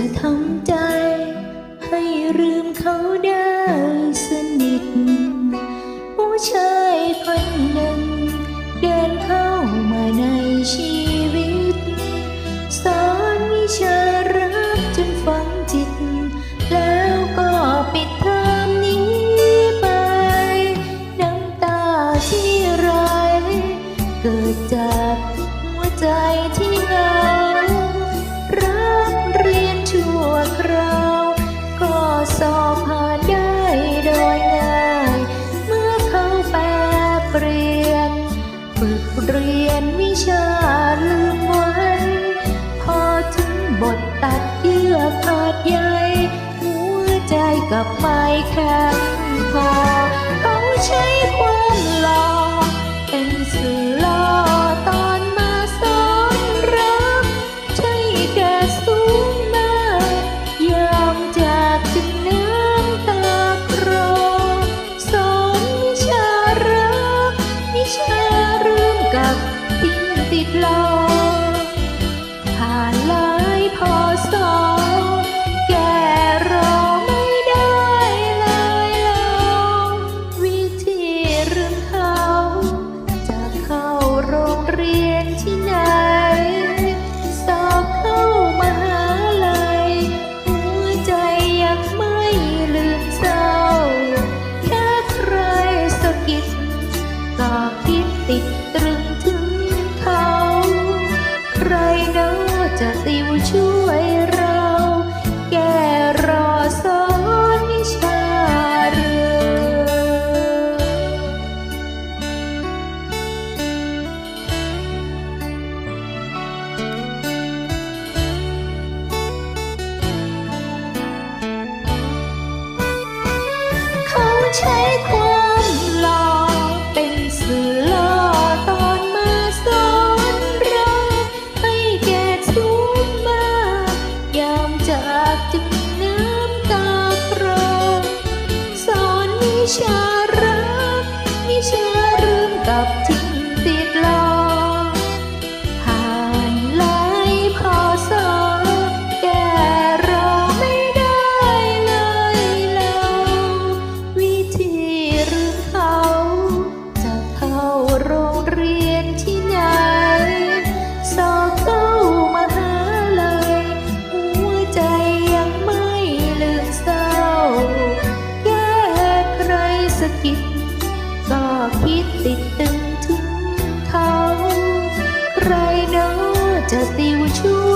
จะทำใจให้ลืมเขาได้สนิท ผู้ชายคนหนึ่งเดินเข้ามาในชีวิต เรียน ฝึกเรียนวิชาลืมไว้ พอถึงบทตัดเยื่อขาดใยหัวใจกับไม้แข็งพอเขาใช้ Krishna ติดตรึงถึงเขา ใครเนาจะติวช่วยเรา แก่รอสอนวิชาเรือเขาใช้ Yeah. คิด ก็คิดติดตึงถึงเขา ใครเนาะจะติวช่วย